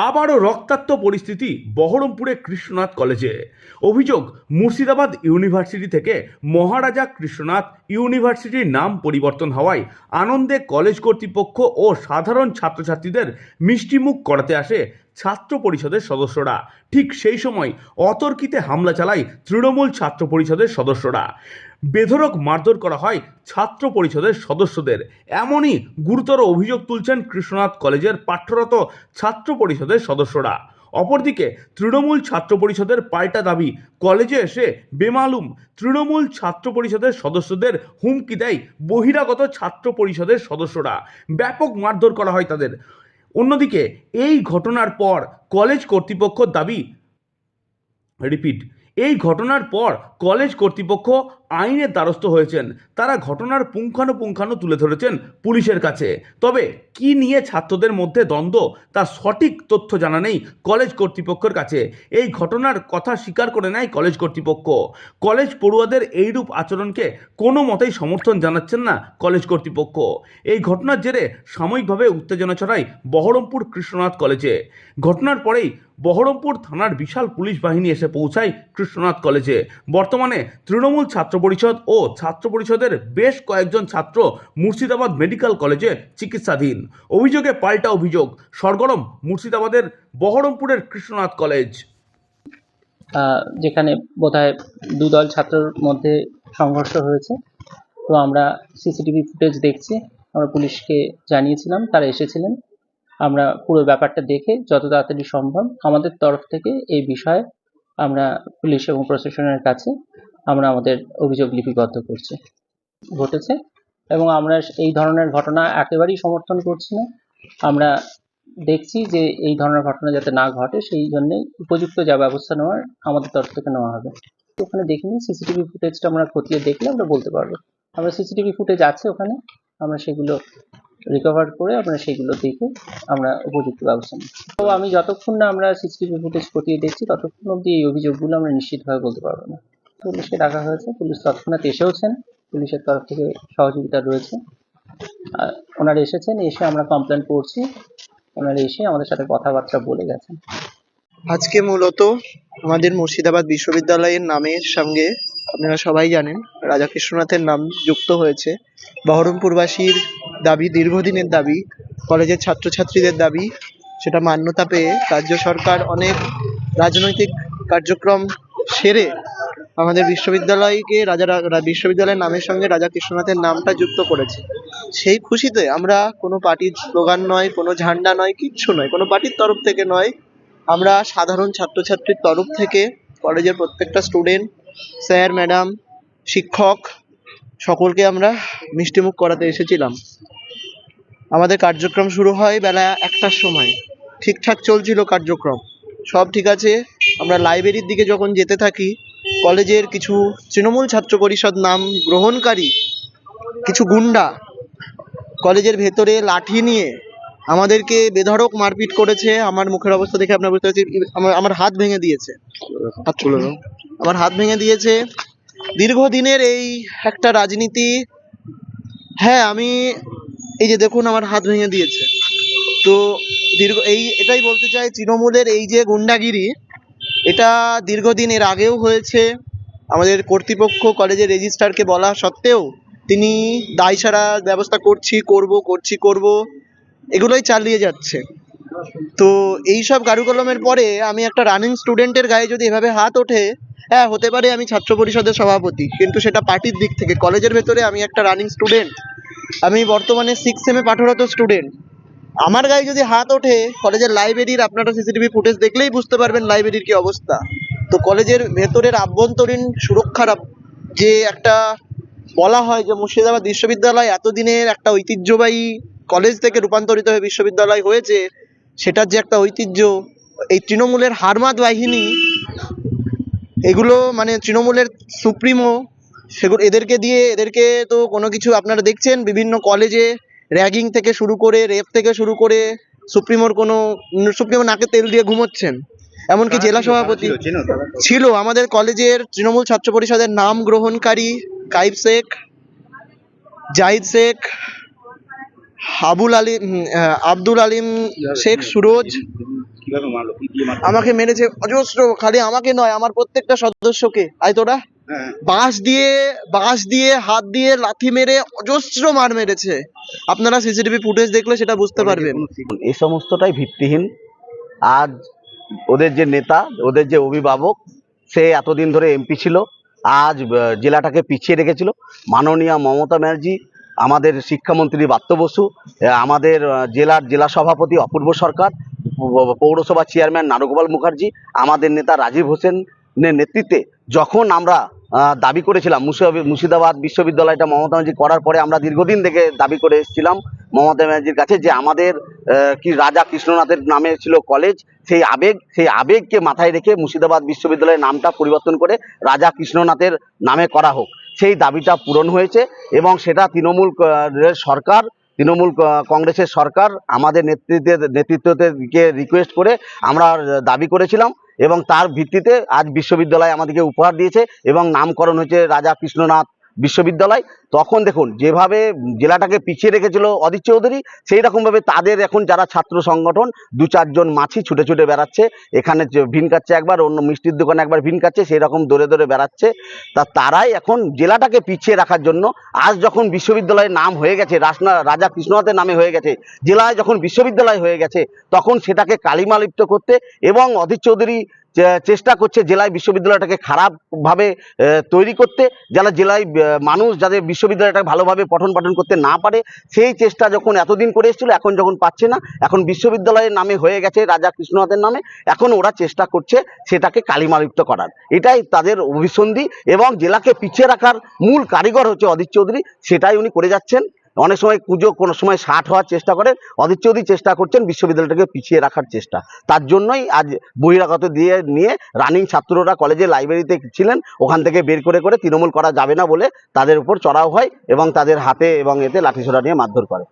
আবারও রক্তাক্ত পরিস্থিতি বহরমপুরে কৃষ্ণনাথ কলেজে। অভিযোগ, মুর্শিদাবাদ ইউনিভার্সিটি থেকে মহারাজা কৃষ্ণনাথ ইউনিভার্সিটির নাম পরিবর্তন হওয়ায় আনন্দে কলেজ কর্তৃপক্ষ ও সাধারণ ছাত্রছাত্রীদের মিষ্টিমুখ করাতে আসে ছাত্র পরিষদের সদস্যরা। ঠিক সেই সময় অতর্কিতে হামলা চালায় তৃণমূল ছাত্র পরিষদের সদস্যরা। বেধরক মারধর করা হয় ছাত্র পরিষদের সদস্যদের। এমনই গুরুতর অভিযোগ তুলছেন কৃষ্ণনাথ কলেজের পাঠ্যরত ছাত্র পরিষদের সদস্যরা। অপরদিকে তৃণমূল ছাত্র পরিষদের পাল্টা দাবি, কলেজে এসে বেমালুম তৃণমূল ছাত্র পরিষদের সদস্যদের হুমকি দেয় বহিরাগত ছাত্র পরিষদের সদস্যরা। ব্যাপক মারধর করা হয় তাদের। অন্যদিকে এই ঘটনার পর কলেজ কর্তৃপক্ষ দাবি রিপিট এই ঘটনার পর কলেজ কর্তৃপক্ষ আইনের দ্বারস্থ হয়েছেন। তারা ঘটনার পুঙ্খানুপুঙ্খানু তুলে ধরেছেন পুলিশের কাছে। তবে কি নিয়ে ছাত্রদের মধ্যে দ্বন্দ্ব তার সঠিক তথ্য জানা নেই কলেজ কর্তৃপক্ষের কাছে। এই ঘটনার কথা স্বীকার করে নেয় কলেজ কর্তৃপক্ষ। কলেজ পড়ুয়াদের এইরূপ আচরণকে কোনো মতেই সমর্থন জানাচ্ছেন না কলেজ কর্তৃপক্ষ। এই ঘটনার জেরে সাময়িকভাবে উত্তেজনা ছড়ায় বহরমপুর কৃষ্ণনাথ কলেজে। ঘটনার পরেই বহরমপুর থানার বিশাল পুলিশ বাহিনী এসে পৌঁছায় কৃষ্ণনাথ কলেজে। বর্তমানে তৃণমূল ছাত্র পরিষদ ও ছাত্র পরিষদের বেশ কয়েকজন ছাত্র মুর্শিদাবাদ মেডিকেল কলেজে চিকিৎসাধীন। অভিযোগে পাল্টা অভিযোগ, সরগরম মুর্শিদাবাদের বহরমপুরের কৃষ্ণনাথ কলেজ। যেখানে বোধহয় দুদল ছাত্রর মধ্যে সংঘর্ষ হয়েছে। তো আমরা সিসিটিভি ফুটেজ দেখছি, আমরা পুলিশকে জানিয়েছিলাম, তারা এসেছিলেন। আমরা পুরো ব্যাপারটা দেখে যত তাড়াতাড়ি সম্ভব আমাদের তরফ থেকে এই বিষয়ে আমরা পুলিশ এবং প্রশাসনের কাছে আমরা আমাদের অভিযোগ লিপিবদ্ধ করছি। ঘটেছে এবং আমরা এই ধরনের ঘটনা একেবারেই সমর্থন করছি না। আমরা দেখছি যে এই ধরনের ঘটনা যাতে না ঘটে, সেই জন্য উপযুক্ত যা ব্যবস্থা নেওয়ার আমাদের তরফ থেকে নেওয়া হবে। ওখানে দেখিনি, সিসিটিভি ফুটেজটা আমরা খতিয়ে দেখলে আমরা বলতে পারব। আমরা সিসিটিভি ফুটেজ আছে ওখানে, আমরা সেগুলো রিকভার করে আমরা সেগুলো দেখে আমরা উপযুক্ত ব্যবস্থা নিই তো আমি যতক্ষণ না আমরা সিসিটিভি ফুটেজ খতিয়ে দেখছি, ততক্ষণ অবধি এই অভিযোগগুলো আমরা নিশ্চিতভাবে বলতে পারব না। পুলিশকে ডাকা হয়েছে। পুলিশ তৎক্ষণাৎ এসেওছেন। পুলিশের তরফ থেকে সহযোগিতা রয়েছে। ওনারা এসেছেন, এসে আমরা কমপ্লেন করছি। ওনারা এসে আমাদের সাথে কথাবার্তা বলে গেছেন। আজকে মূলত আমাদের মুর্শিদাবাদ বিশ্ববিদ্যালয়ের নামের সঙ্গে আপনারা সবাই জানেন রাজা কৃষ্ণনাথের নাম যুক্ত হয়েছে। বহরমপুরবাসীর দাবি, দীর্ঘদিনের দাবি, কলেজের ছাত্রছাত্রীদের দাবি, সেটা মান্যতা পেয়ে রাজ্য সরকার অনেক রাজনৈতিক কার্যক্রম সেরে আমাদের বিশ্ববিদ্যালয়কে রাজা বিশ্ববিদ্যালয়ের নামের সঙ্গে রাজা কৃষ্ণনাথের নামটা যুক্ত করেছে। সেই খুশিতে আমরা কোনো পার্টির স্লোগান নয়, কোনো ঝান্ডা নয়, কিচ্ছু নয়, কোনো পার্টির তরফ থেকে নয়। আমরা সাধারণ ছাত্রছাত্রীর তরফ থেকে কলেজের প্রত্যেকটা স্টুডেন্ট, স্যার, ম্যাডাম, শিক্ষক, সকলকে আমরা মিষ্টিমুখ করাতে এসেছিলাম। আমাদের কার্যক্রম শুরু হয় বেলা একটার সময়। ঠিকঠাক চলছিল কার্যক্রম। সব ঠিক আছে। আমরা লাইব্রেরির দিকে যখন যেতে থাকি কলেজের কিছু তৃণমূল ছাত্র পরিষদ নাম গ্রহণকারী কিছু গুন্ডা কলেজের ভেতরে লাঠি নিয়ে আমাদেরকে বেধড়ক মারপিট করেছে। আমার মুখের অবস্থা দেখে আপনার বুঝতে পারছি আমার আমার হাত ভেঙে দিয়েছে। আমার হাত ভেঙে দিয়েছে। দীর্ঘদিনের এই একটা রাজনীতি হ্যাঁ আমি এই যে দেখুন আমার হাত ভেঙে দিয়েছে। তো দীর্ঘ এই এটাই বলতে চাই তৃণমূলের এই যে গুন্ডাগিরি এটা দীর্ঘদিন এর আগেও হয়েছে। আমাদের কর্তৃপক্ষ কলেজের রেজিস্ট্রারকে বলা সত্ত্বেও তিনি দায় সারা ব্যবস্থা করছি, করব করছি, করব, এগুলোই চালিয়ে যাচ্ছে। তো এই সব কারুকলমের পরে আমি একটা রানিং স্টুডেন্টের গায়ে যদি এভাবে হাত ওঠে হ্যাঁ হতে পারে আমি ছাত্র পরিষদের সভাপতি, কিন্তু সেটা পার্টির দিক থেকে। কলেজের ভেতরে আমি একটা রানিং স্টুডেন্ট আমি বর্তমানে সিক্স সেমে পাঠরত স্টুডেন্ট আমার গায়ে যদি হাত ওঠে, কলেজের লাইব্রেরির আপনারা সিসিটিভি ফুটেজ দেখলেই বুঝতে পারবেন লাইব্রেরির কি অবস্থা। তো কলেজের ভেতরের আভ্যন্তরীণ সুরক্ষার যে একটা বলা হয় যে মুর্শিদাবাদ বিশ্ববিদ্যালয় এতদিনের একটা ঐতিহ্যবাহী কলেজ থেকে রূপান্তরিত হয়ে বিশ্ববিদ্যালয় হয়েছে, সেটার যে একটা ঐতিহ্য, এই তৃণমূলের হারমাদ বাহিনী, এগুলো মানে তৃণমূলের সুপ্রিমো, সেগুলো এদেরকে দিয়ে এদেরকে তো কোনো কিছু আপনারা দেখছেন, বিভিন্ন কলেজে র্যাগিং থেকে শুরু করে রেপ থেকে শুরু করে সুপ্রিমোর কোনো সুপ্রিমো নাকে তেল দিয়ে ঘুমোচ্ছেন। এমনকি জেলা সভাপতি ছিল? আমাদের কলেজের তৃণমূল ছাত্র পরিষদের নাম গ্রহণকারী কাইব শেখ জাহিদ শেখ আবুল আলী উম, আহ, আব্দুল আলিম শেখ সুরজ। আমাকে মেরেছে অজস্র খালি আমাকে নয় আমার প্রত্যেকটা সদস্যকে। আয় তোরা। বাঁশ দিয়ে বাঁশ দিয়ে হাত দিয়ে লাথি মেরে অজস্র মার মেরেছে। আপনারা সিসিটিভি ফুটেজ দেখলে সেটা বুঝতে পারবেন। এই সমস্তটাই ভিত্তিহীন। আজ ওদের যে নেতা ওদের যে অভিভাবক সে এতদিন ধরে এমপি ছিল। আজ জেলাটাকে পিছিয়ে রেখেছিল। মাননীয় মমতা ব্যানার্জি আমাদের শিক্ষামন্ত্রী বাত্য বসু আমাদের জেলার জেলা সভাপতি অপূর্ব সরকার পৌরসভা চেয়ারম্যান নারগোপাল মুখার্জি আমাদের নেতা রাজীব হোসেনের নেতৃত্বে যখন আমরা দাবি করেছিলাম। মুর্শিদাবাদ বিশ্ববিদ্যালয়টা মমতা ব্যানার্জি করার পরে আমরা দীর্ঘদিন থেকে দাবি করে এসেছিলাম মমতা ব্যানার্জির কাছে যে আমাদের কি রাজা কৃষ্ণনাথের নামে ছিল কলেজ, সেই আবেগ, সেই আবেগকে মাথায় রেখে মুর্শিদাবাদ বিশ্ববিদ্যালয়ের নামটা পরিবর্তন করে রাজা কৃষ্ণনাথের নামে করা হোক। সেই দাবিটা পূরণ হয়েছে এবং সেটা তৃণমূল সরকার, তৃণমূল কংগ্রেসের সরকার আমাদের নেতৃত্বের নেতৃত্বকে রিকোয়েস্ট করে আমরা দাবি করেছিলাম। এবং তার ভিত্তিতে আজ বিশ্ববিদ্যালয় আমাদেরকে উপহার দিয়েছে এবং নামকরণ হয়েছে রাজা কৃষ্ণনাথ বিশ্ববিদ্যালয়। তখন দেখুন, যেভাবে জেলাটাকে পিছিয়ে রেখেছিল অদিত চৌধুরী, সেই রকমভাবে তাদের এখন যারা ছাত্র সংগঠন, দু চারজন মাছি ছুটে ছুটে বেড়াচ্ছে। এখানে ভিন কাচ্ছে একবার, অন্য মিষ্টির দোকানে একবার ভিন কাচ্ছে, সেই রকম দৌড়ে দৌড়ে বেড়াচ্ছে। তা তারাই এখন জেলাটাকে পিছিয়ে রাখার জন্য, আজ যখন বিশ্ববিদ্যালয়ের নাম হয়ে গেছে, রাসনা, রাজা কৃষ্ণনাথের নামে হয়ে গেছে, জেলায় যখন বিশ্ববিদ্যালয় হয়ে গেছে, তখন সেটাকে কালিমালিপ্ত করতে এবং অধীর চৌধুরী চেষ্টা করছে জেলায় বিশ্ববিদ্যালয়টাকে খারাপভাবে তৈরি করতে যারা জেলায় মানুষ যাদের বিশ্ববিদ্যালয়টা ভালোভাবে পঠন পাঠন করতে না পারে, সেই চেষ্টা যখন এতদিন করে এসেছিল, এখন যখন পাচ্ছে না, এখন বিশ্ববিদ্যালয়ের নামে হয়ে গেছে রাজা কৃষ্ণনাথের নামে, এখন ওরা চেষ্টা করছে সেটাকে কালিমালিপ্ত করার। এটাই তাদের অভিসন্ধি এবং জেলাকে পিছিয়ে রাখার মূল কারিগর হচ্ছে অদিত চৌধুরী, সেটাই উনি করে যাচ্ছেন। অনেক সময় পুজো কোনো সময় ষাট হওয়ার চেষ্টা করে চৌধুরী চেষ্টা করছেন বিশ্ববিদ্যালয়টাকে পিছিয়ে রাখার চেষ্টা। তার জন্যই আজ বহিরাগত দিয়ে নিয়ে রানিং ছাত্ররা কলেজে লাইব্রেরিতে ছিলেন, ওখান থেকে বের করে করে তৃণমূল করা যাবে না বলে তাদের উপর চড়াও হয় এবং তাদের হাতে এবং এতে লাঠিসোড়া নিয়ে মারধর করে।